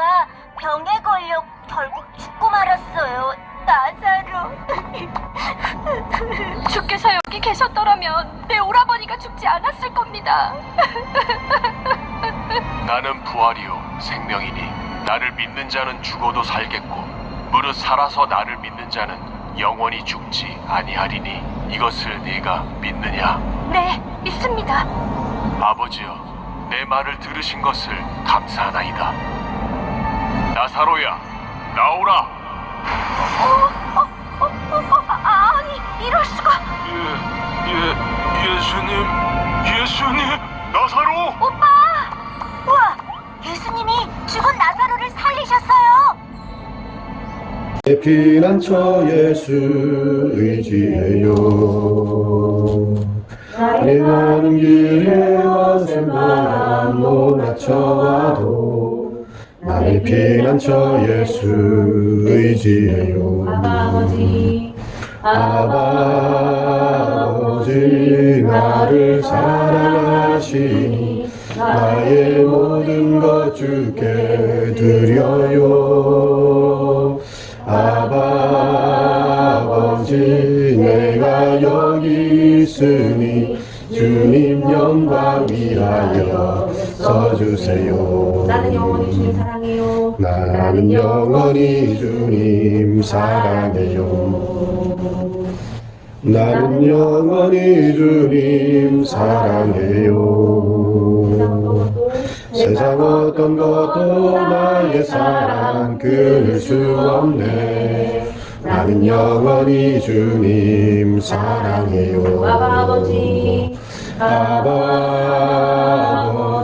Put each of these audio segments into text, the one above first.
나사로가 병에 걸려 결국 죽고 말았어요. 나사로. 주께서 여기 계셨더라면 내 오라버니가 죽지 않았을 겁니다. 나는 부활이요 생명이니 나를 믿는 자는 죽어도 살겠고 무릇 살아서 나를 믿는 자는 영원히 죽지 아니하리니 이것을 네가 믿느냐 네, 믿습니다. 아버지여 내 말을 들으신 것을 감사하나이다 나사로야 나오라 어, 어, 어, 아, 아니, 이럴 수가. 예, 예, 예수님 예수님 나사로 오빠! 우와, 예수님이 죽은 나사로를 살리셨어요. 내 피난처 예수 의지해요 나는 길에 거센 바람 몰아쳐와도 나의 피난처 예수 의지해요. 아버지 아버지 나를 사랑하시니 나의 모든 것 주께 드려요. 아버지 내가 여기 있으니 주님 영광 위하여 써주세요. 나는 영원히 주님 사랑해요. 나는 영원히 주님 사랑해요. 나는 영원히 주님 사랑해요. 세상 어떤 것도 나의 사랑 끊을 수 없네. 나는 영원히 주님 사랑해요. 아버지. 아버지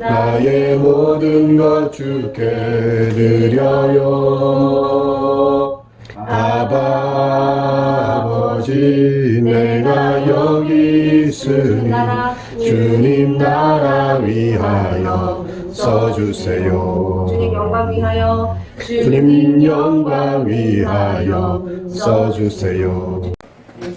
나의 모든 것 주께 드려요. 아버지 내가 여기 있으니 주님 나라 위하여 써주세요. 주님 영광 위하여 주님 영광 위하여 써주세요.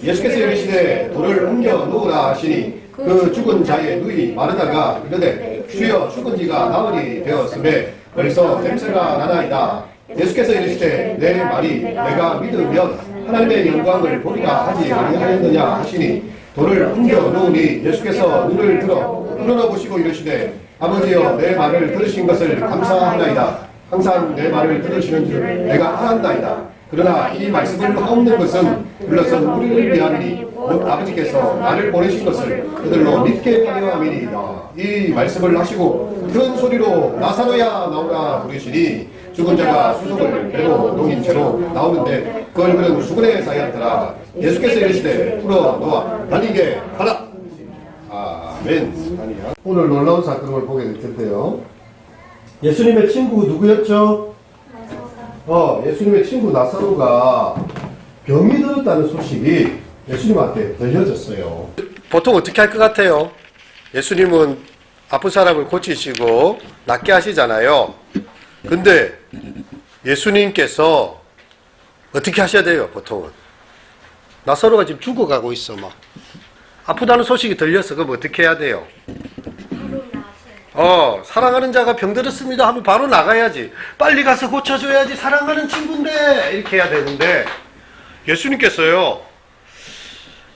예수께서 이르시되 돌을 옮겨 놓으라 하시니 그 죽은 자의 누이 마르다가 이르되 주여 죽은 지가 나흘이 되었음에 벌써 냄새가 나나이다. 예수께서 이르시되 내 말이 내가 믿으면 하나님의 영광을 보리라 하지 아니하였느냐 하시니 돌을 옮겨 놓으니 예수께서 눈을 들어 흘러보시고 이르시되 아버지여 내 말을 들으신 것을 감사하나이다. 항상 내 말을 들으시는 줄 내가 알았나이다. 그러나 이 말씀을 하옵는 것은 불러서 우리를 위함이니 곧 아버지께서 나를 보내신 것을 그들로 믿게 하려 함이니이다. 이 말씀을 하시고 큰 소리로 나사로야 나오라 부르시니 죽은 자가 수속을 배로 놓인 채로 나오는데 그 얼굴은 수군의 사이였더라. 예수께서 이르시되 풀어 놓아 달리게 하라. 아멘. 오늘 놀라운 사건을 보게 될 텐데요. 예수님의 친구 누구였죠? 어, 예수님의 친구 나사로가 병이 들었다는 소식이 예수님한테 들려졌어요. 보통 어떻게 할 것 같아요? 예수님은 아픈 사람을 고치시고 낫게 하시잖아요. 근데 예수님께서 어떻게 하셔야 돼요, 보통은? 나사로가 지금 죽어가고 있어, 막. 아프다는 소식이 들려서 그럼 어떻게 해야 돼요? 어, 사랑하는 자가 병들었습니다 하면 바로 나가야지. 빨리 가서 고쳐줘야지. 사랑하는 친구인데. 이렇게 해야 되는데, 예수님께서요,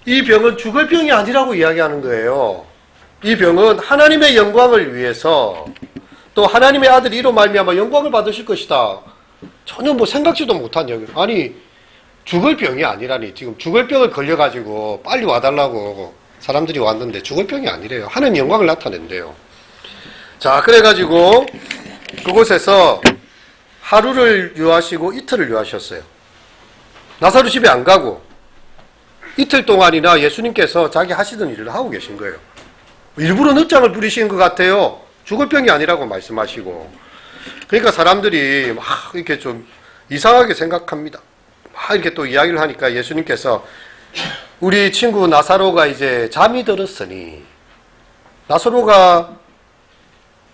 이 병은 죽을 병이 아니라고 이야기하는 거예요. 이 병은 하나님의 영광을 위해서 또 하나님의 아들 이로 말미암아 영광을 받으실 것이다. 전혀 뭐 생각지도 못한 얘기. 아니 죽을 병이 아니라니 지금 죽을 병을 걸려가지고 빨리 와달라고 사람들이 왔는데 죽을 병이 아니래요. 하나님 영광을 나타낸대요. 자 그래가지고 그곳에서 하루를 유하시고 이틀을 유하셨어요. 나사로 집에 안 가고 이틀 동안이나 예수님께서 자기 하시던 일을 하고 계신 거예요. 일부러 늦장을 부리시는 것 같아요. 죽을 병이 아니라고 말씀하시고. 그러니까 사람들이 막 이렇게 좀 이상하게 생각합니다. 막 이렇게 또 이야기를 하니까 예수님께서 우리 친구 나사로가 이제 잠이 들었으니 나사로가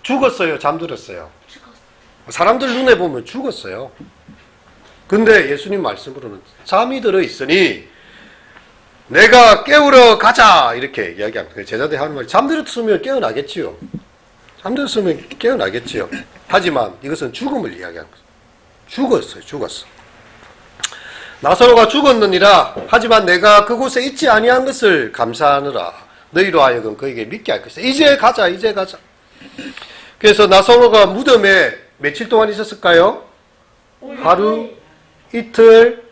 죽었어요, 잠들었어요. 사람들 눈에 보면 죽었어요. 근데 예수님 말씀으로는 잠이 들어 있으니 내가 깨우러 가자 이렇게 이야기합니다. 그 제자들이 하는 말이 잠들었으면 깨어나겠지요. 잠들었으면 깨어나겠지요. 하지만 이것은 죽음을 이야기하는 거죠. 죽었어요. 죽었어. 나사로가 죽었느니라 하지만 내가 그곳에 있지 아니한 것을 감사하느라 너희로 하여금 그에게 믿게 할 것이다. 이제 가자. 이제 가자. 그래서 나사로가 무덤에 며칠 동안 있었을까요? 하루, 이틀,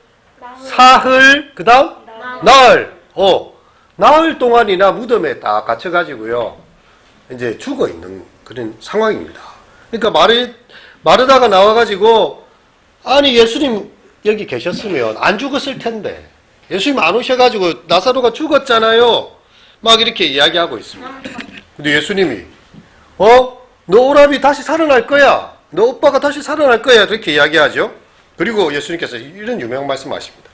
사흘, 그 다음 나흘, 어, 나흘 동안이나 무덤에 딱 갇혀가지고요. 이제 죽어 있는 그런 상황입니다. 그러니까 마르, 마르다가 나와가지고, 아니, 예수님 여기 계셨으면 안 죽었을 텐데, 예수님 안 오셔가지고 나사로가 죽었잖아요. 막 이렇게 이야기하고 있습니다. 근데 예수님이, 어? 너 오라비 다시 살아날 거야. 너 오빠가 다시 살아날 거야. 이렇게 이야기하죠. 그리고 예수님께서 이런 유명한 말씀 하십니다.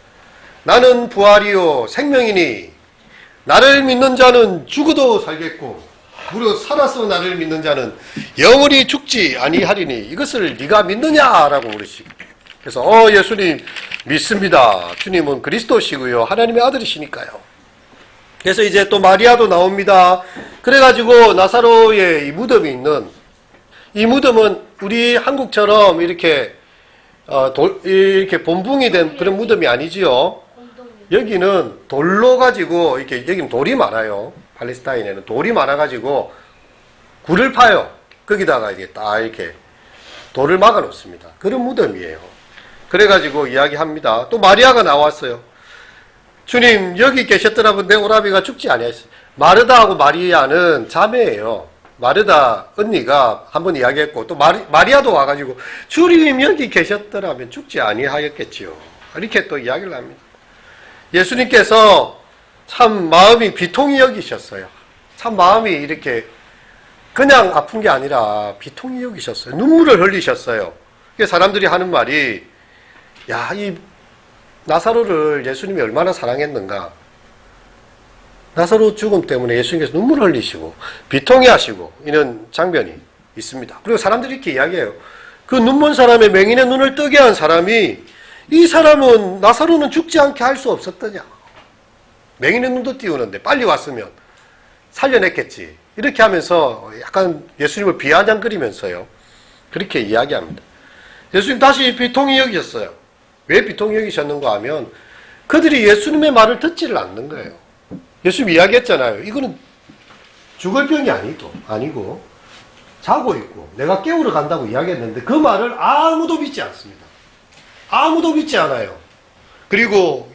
나는 부활이요 생명이니 나를 믿는 자는 죽어도 살겠고 무려 살아서 나를 믿는 자는 영원히 죽지 아니하리니 이것을 네가 믿느냐라고 물으시고 그래서 어 예수님 믿습니다. 주님은 그리스도시고요 하나님의 아들이시니까요. 그래서 이제 또 마리아도 나옵니다. 그래가지고 나사로의 이 무덤이 있는 이 무덤은 우리 한국처럼 이렇게 어, 돌, 이렇게 본붕이 된 그런 무덤이 아니지요. 여기는 돌로 가지고 이렇게 여기는 돌이 많아요. 팔레스타인에는 돌이 많아 가지고 굴을 파요. 거기다가 이게 딱 이렇게 돌을 막아 놓습니다. 그런 무덤이에요. 그래 가지고 이야기합니다. 또 마리아가 나왔어요. 주님 여기 계셨더라 면 내 오라비가 죽지 아니했어요. 마르다하고 마리아는 자매예요. 마르다 언니가 한번 이야기했고 또 마리, 마리아도 와가지고 주님 여기 계셨더라면 죽지 아니하였겠지요. 이렇게 또 이야기를 합니다. 예수님께서 참 마음이 비통이 여기셨어요. 참 마음이 이렇게 그냥 아픈 게 아니라 비통이 여기셨어요. 눈물을 흘리셨어요. 사람들이 하는 말이 야, 이 나사로를 예수님이 얼마나 사랑했는가. 나사로 죽음 때문에 예수님께서 눈물 흘리시고 비통해 하시고 이런 장면이 있습니다. 그리고 사람들이 이렇게 이야기해요. 그 눈먼 사람의 맹인의 눈을 뜨게 한 사람이 이 사람은 나사로는 죽지 않게 할 수 없었더냐. 맹인의 눈도 띄우는데 빨리 왔으면 살려냈겠지. 이렇게 하면서 약간 예수님을 비아냥거리면서요. 그렇게 이야기합니다. 예수님 다시 비통이 여기셨어요. 왜 비통이 여기셨는가 하면 그들이 예수님의 말을 듣지를 않는 거예요. 예수님 이야기했잖아요. 이거는 죽을 병이 아니고, 아니고, 자고 있고, 내가 깨우러 간다고 이야기했는데, 그 말을 아무도 믿지 않습니다. 아무도 믿지 않아요. 그리고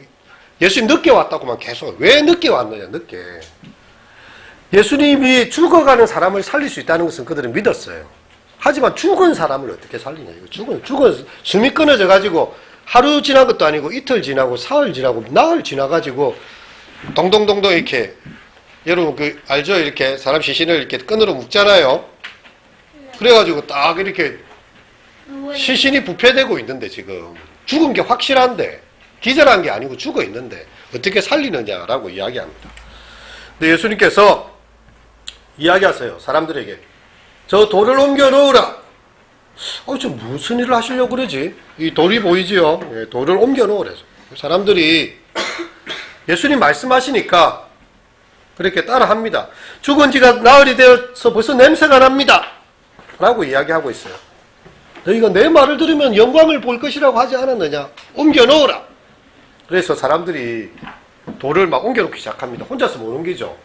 예수님 늦게 왔다고만 계속, 왜 늦게 왔느냐, 늦게. 예수님이 죽어가는 사람을 살릴 수 있다는 것은 그들은 믿었어요. 하지만 죽은 사람을 어떻게 살리냐, 이거. 죽은, 죽은, 숨이 끊어져 가지고, 하루 지난 것도 아니고, 이틀 지나고, 사흘 지나고, 나흘 지나 가지고, 동동동동 이렇게 여러분 그 알죠? 이렇게 사람 시신을 이렇게 끈으로 묶잖아요. 그래가지고 딱 이렇게 시신이 부패되고 있는데 지금 죽은 게 확실한데 기절한 게 아니고 죽어 있는데 어떻게 살리느냐라고 이야기합니다. 근데 예수님께서 이야기하세요. 사람들에게 저 돌을 옮겨 놓으라. 어, 저 무슨 일을 하시려고 그러지? 이 돌이 보이지요? 예, 돌을 옮겨 놓으래서 사람들이 예수님 말씀하시니까 그렇게 따라 합니다. 죽은 지가 나흘이 되어서 벌써 냄새가 납니다. 라고 이야기하고 있어요. 너희가 내 말을 들으면 영광을 볼 것이라고 하지 않았느냐? 옮겨 놓으라. 그래서 사람들이 돌을 막 옮겨놓기 시작합니다. 혼자서 못 옮기죠.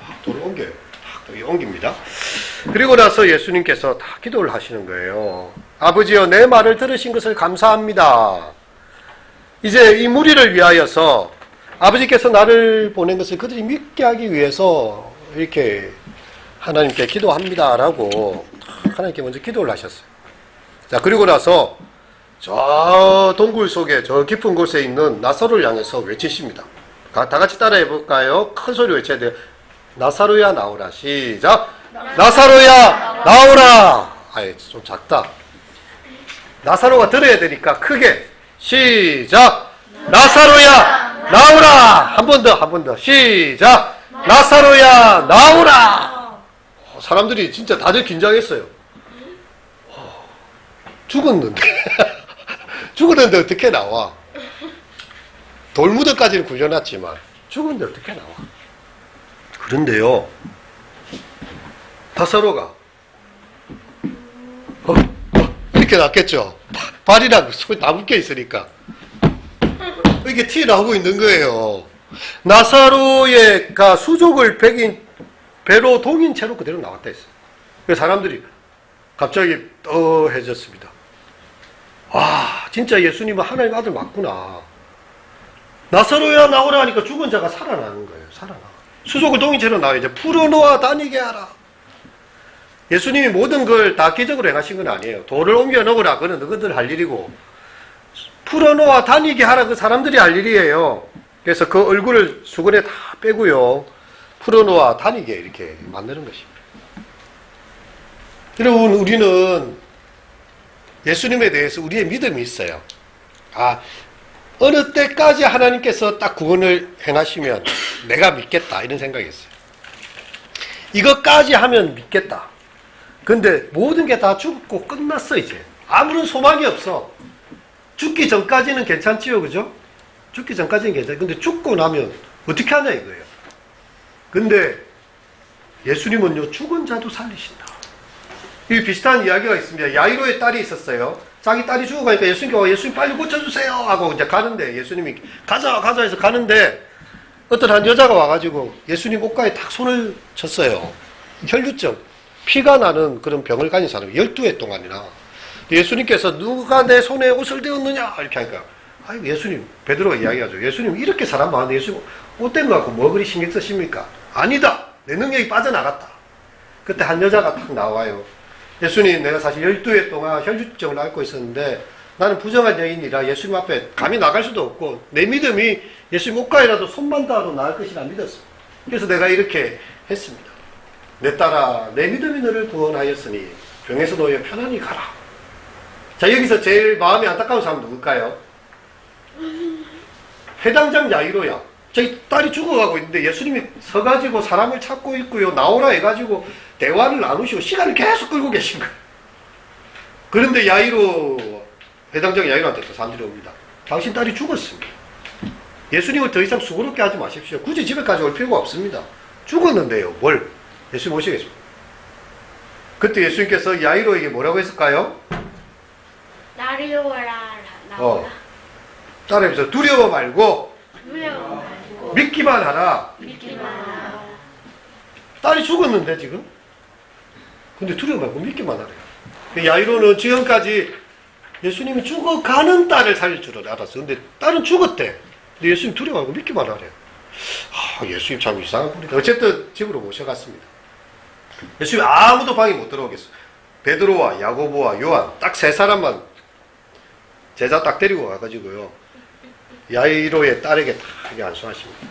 막 돌을 옮겨요. 막 옮깁니다. 그리고 나서 예수님께서 다 기도를 하시는 거예요. 아버지여, 내 말을 들으신 것을 감사합니다. 이제 이 무리를 위하여서 아버지께서 나를 보낸 것을 그들이 믿게 하기 위해서 이렇게 하나님께 기도합니다라고 하나님께 먼저 기도를 하셨어요. 자, 그리고 나서 저 동굴 속에 저 깊은 곳에 있는 나사로를 향해서 외치십니다. 다 같이 따라해 볼까요? 큰 소리 외쳐야 돼요. 나사로야 나오라. 시작. 나사로야 나오라. 아이, 좀 작다. 나사로가 들어야 되니까 크게 시작 나사로야 나오라 한 번 더 한 번 더 시작 나사로야 나오라 어, 사람들이 진짜 다들 긴장했어요 어, 죽었는데 죽었는데 어떻게 나와 돌무더까지는 굴려놨지만 죽었는데 어떻게 나와 그런데요 나사로가 어, 어, 이렇게 났겠죠. 바- 발이랑 손이 다 묶여 있으니까. 이게 튀어나오고 있는 거예요. 나사로의가 수족을 백인, 배로 동인 채로 그대로 나왔다 했어요. 그래서 사람들이 갑자기 떠해졌습니다. 와, 진짜 예수님은 하나님 아들 맞구나. 나사로야 나오라 하니까 죽은 자가 살아나는 거예요. 살아나. 수족을 동인 채로 나와 이제 풀어놓아 다니게 하라. 예수님이 모든 걸 다 기적으로 행하신 건 아니에요. 돌을 옮겨 놓으라. 그건 너희들 할 일이고. 풀어놓아 다니게 하라. 그 사람들이 할 일이에요. 그래서 그 얼굴을 수건에 다 빼고요. 풀어놓아 다니게 이렇게 만드는 것입니다. 여러분, 우리는 예수님에 대해서 우리의 믿음이 있어요. 아, 어느 때까지 하나님께서 딱 구원을 행하시면 내가 믿겠다. 이런 생각이 있어요. 이것까지 하면 믿겠다. 근데 모든 게 다 죽고 끝났어 이제 아무런 소망이 없어 죽기 전까지는 괜찮지요 그죠? 죽기 전까지는 괜찮아 근데 죽고 나면 어떻게 하냐 이거예요 근데 예수님은요 죽은 자도 살리신다 이 비슷한 이야기가 있습니다. 야이로의 딸이 있었어요. 자기 딸이 죽어가니까 예수님께 와 예수님 빨리 고쳐주세요. 하고 이제 가는데 예수님이 가자 가자. 해서 가는데 어떤 한 여자가 와가지고 예수님 옷가에 탁 손을 쳤어요. 혈류증. 피가 나는 그런 병을 가진 사람이 12회 동안이나. 예수님께서 누가 내 손에 옷을 대었느냐? 이렇게 하니까 아이고 예수님 베드로가 이야기하죠 예수님 이렇게 사람 많은데 예수님 옷된 거 갖고 뭐 그리 신경 쓰십니까 아니다. 내 능력이 빠져나갔다. 그때 한 여자가 탁 나와요 예수님 내가 사실 12회 동안 혈류증을 앓고 있었는데 나는 부정한 여인이라 예수님 앞에 감히 나갈 수도 없고 내 믿음이 예수님 옷가이라도 손만 닿아도 나을 것이라 믿었어 그래서 내가 이렇게 했습니다 내 딸아, 내 믿음이 너를 구원하였으니 병에서 놓여 편안히 가라. 자, 여기서 제일 마음이 안타까운 사람 누굴까요? 해당장 야이로야. 저희 딸이 죽어가고 있는데 예수님이 서가지고 사람을 찾고 있고요. 나오라 해가지고 대화를 나누시고 시간을 계속 끌고 계신 거예요. 그런데 야이로, 해당장 야이로한테 사람들이 옵니다. 당신 딸이 죽었습니다. 예수님을 더 이상 수고롭게 하지 마십시오. 굳이 집에까지 올 필요가 없습니다. 죽었는데요. 뭘? 예수님 오시겠습니다. 그때 예수님께서 야이로에게 뭐라고 했을까요? 나를 오라 어. 나오라 따라해보세요. 두려워 말고 두려워 말고 믿기만 하라. 믿기만 하라 딸이 죽었는데 지금? 근데 두려워 말고 믿기만 하래요. 그 야이로는 지금까지 예수님이 죽어가는 딸을 살릴 줄 알았어. 근데 딸은 죽었대. 근데 예수님 두려워 말고 믿기만 하래요. 아, 예수님 참 이상한 분이다. 어쨌든 집으로 모셔갔습니다. 예수님 아무도 방에 못 들어오겠어. 베드로와 야고보와 요한 딱 세 사람만 제자 딱 데리고 가가지고요. 야이로의 딸에게 딱 이렇게 안수하십니다.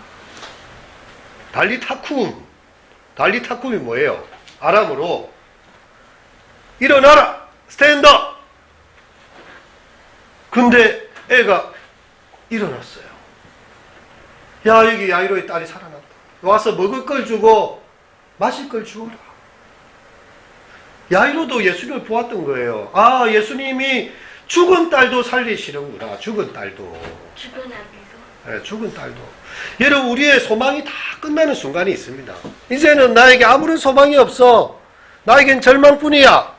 달리타쿰. 달리타쿰이 뭐예요? 아람으로 일어나라! 스탠더! 근데 애가 일어났어요. 야, 여기 야이로의 딸이 살아났다. 와서 먹을 걸 주고 마실 걸 주어라. 야이로도 예수님을 보았던 거예요. 아, 예수님이 죽은 딸도 살리시는구나. 죽은 딸도. 죽은 아기도 예, 죽은 딸도. 여러분, 우리의 소망이 다 끝나는 순간이 있습니다. 이제는 나에게 아무런 소망이 없어. 나에겐 절망뿐이야.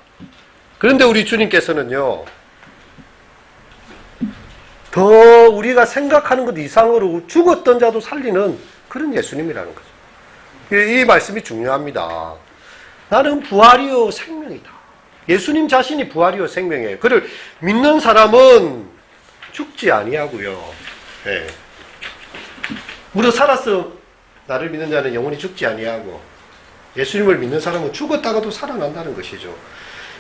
그런데 우리 주님께서는요, 더 우리가 생각하는 것 이상으로 죽었던 자도 살리는 그런 예수님이라는 거죠. 이, 이 말씀이 중요합니다. 나는 부활이요 생명이다. 예수님 자신이 부활이요 생명이에요. 그를 믿는 사람은 죽지 아니하고요. 예. 무려 살았어 나를 믿는 자는 영원히 죽지 아니하고 예수님을 믿는 사람은 죽었다가도 살아난다는 것이죠.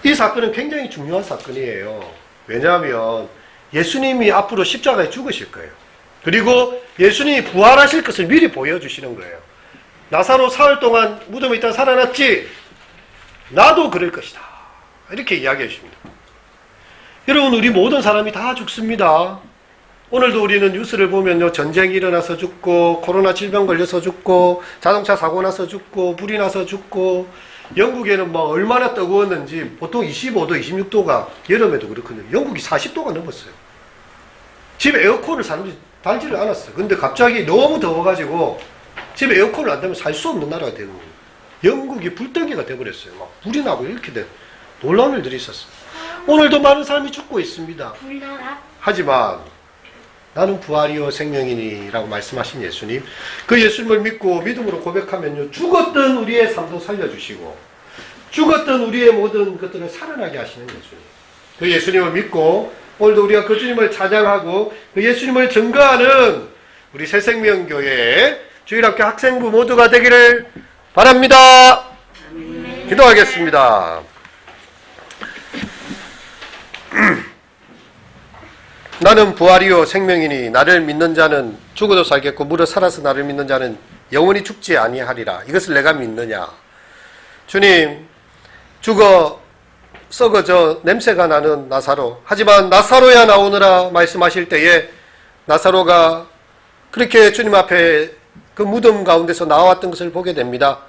이 사건은 굉장히 중요한 사건이에요. 왜냐하면 예수님이 앞으로 십자가에 죽으실 거예요. 그리고 예수님이 부활하실 것을 미리 보여주시는 거예요. 나사로 사흘 동안 무덤에 있다가 살아났지? 나도 그럴 것이다. 이렇게 이야기해 주십니다. 여러분 우리 모든 사람이 다 죽습니다. 오늘도 우리는 뉴스를 보면요 전쟁이 일어나서 죽고 코로나 질병 걸려서 죽고 자동차 사고 나서 죽고 불이 나서 죽고 영국에는 뭐 얼마나 뜨거웠는지 보통 25도 26도가 여름에도 그렇거든요. 영국이 40도가 넘었어요. 집에 에어컨을 사람들이 달지를 않았어요. 근데 갑자기 너무 더워가지고 집에 에어컨을 안 되면 살 수 없는 나라가 되는 거예요. 영국이 불덩이가 돼버렸어요. 막 불이 나고 이렇게 된 놀라운 일들이 있었어요. 오늘도 많은 사람이 죽고 있습니다. 하지만 나는 부활이요 생명이니라고 말씀하신 예수님 그 예수님을 믿고 믿음으로 고백하면요 죽었던 우리의 삶도 살려주시고 죽었던 우리의 모든 것들을 살아나게 하시는 예수님 그 예수님을 믿고 오늘도 우리가 그 주님을 찬양하고 그 예수님을 증거하는 우리 새생명교회 주일학교 학생부 모두가 되기를 바랍니다 기도하겠습니다 나는 부활이요 생명이니 나를 믿는 자는 죽어도 살겠고 무릇 살아서 나를 믿는 자는 영원히 죽지 아니하리라. 이것을 내가 믿느냐? 주님, 죽어 썩어져 냄새가 나는 나사로. 하지만 나사로야 나오느라 말씀하실 때에 나사로가 그렇게 주님 앞에 그 무덤 가운데서 나왔던 것을 보게 됩니다.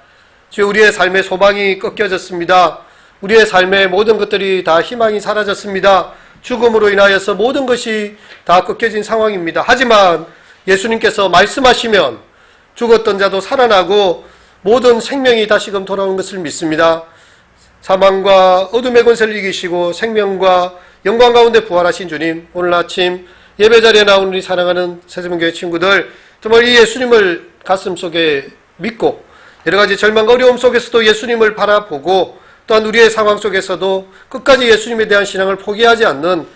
주 우리의 삶의 소망이 꺾여졌습니다. 우리의 삶의 모든 것들이 다 희망이 사라졌습니다. 죽음으로 인하여서 모든 것이 다 꺾여진 상황입니다. 하지만 예수님께서 말씀하시면 죽었던 자도 살아나고 모든 생명이 다시금 돌아오는 것을 믿습니다. 사망과 어둠의 권세를 이기시고 생명과 영광 가운데 부활하신 주님, 오늘 아침 예배 자리에 나온 우리 사랑하는 세세명교회 친구들, 정말 이 예수님을 가슴 속에 믿고 여러 가지 절망과 어려움 속에서도 예수님을 바라보고 또한 우리의 상황 속에서도 끝까지 예수님에 대한 신앙을 포기하지 않는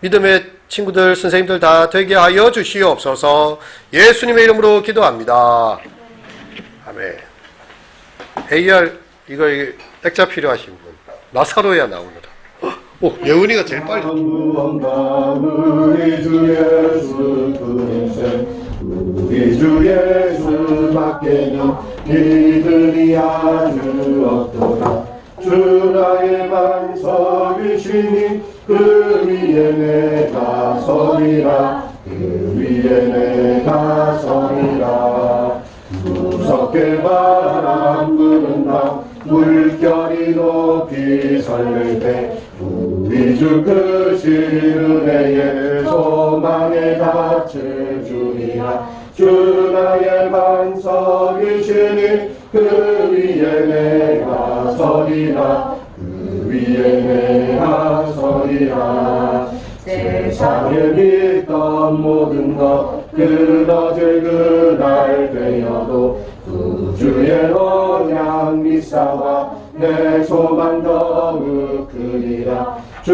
믿음의 친구들, 선생님들 다 되게 하여 주시옵소서 예수님의 이름으로 기도합니다. 아멘. AR, 이거 액자 필요하신 분. 나사로야 나오느라. 오, 예은이가 제일 빨리. 우리 주 예수 그리스도 우리 주 예수 밖에는 이들이 아주 없도다 주 나의 반석이시니 그 위에 내가 서리라. 그 위에 내가 서리라. 무섭게 바람 부는다. 물결이 높이 설릴 때 우리 주 크신 은혜에 소망에 닿을 주리라. 주 나의 반석이시니 그 위에 내가 서리라. 그 위에 내가 서리라. 세상에 믿던 모든 것 끊어질 그날 되어도 구주의 언약 미사와 내 소망 더욱 크리라. 주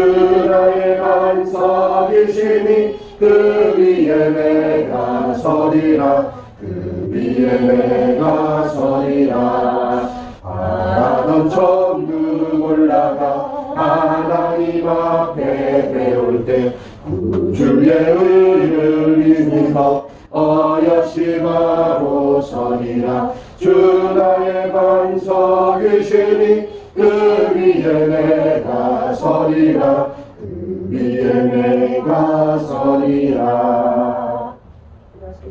나의 반석이시니 그 위에 내가 서리라 그 위에 내가 서리라. 바라던 천국 올라가 하나님 앞에 배울 때 구주의 의를 믿으며 바로 서리라. 주 나의 반석이시니 그 위에 내가 서리라. 그 위에 내가 서리라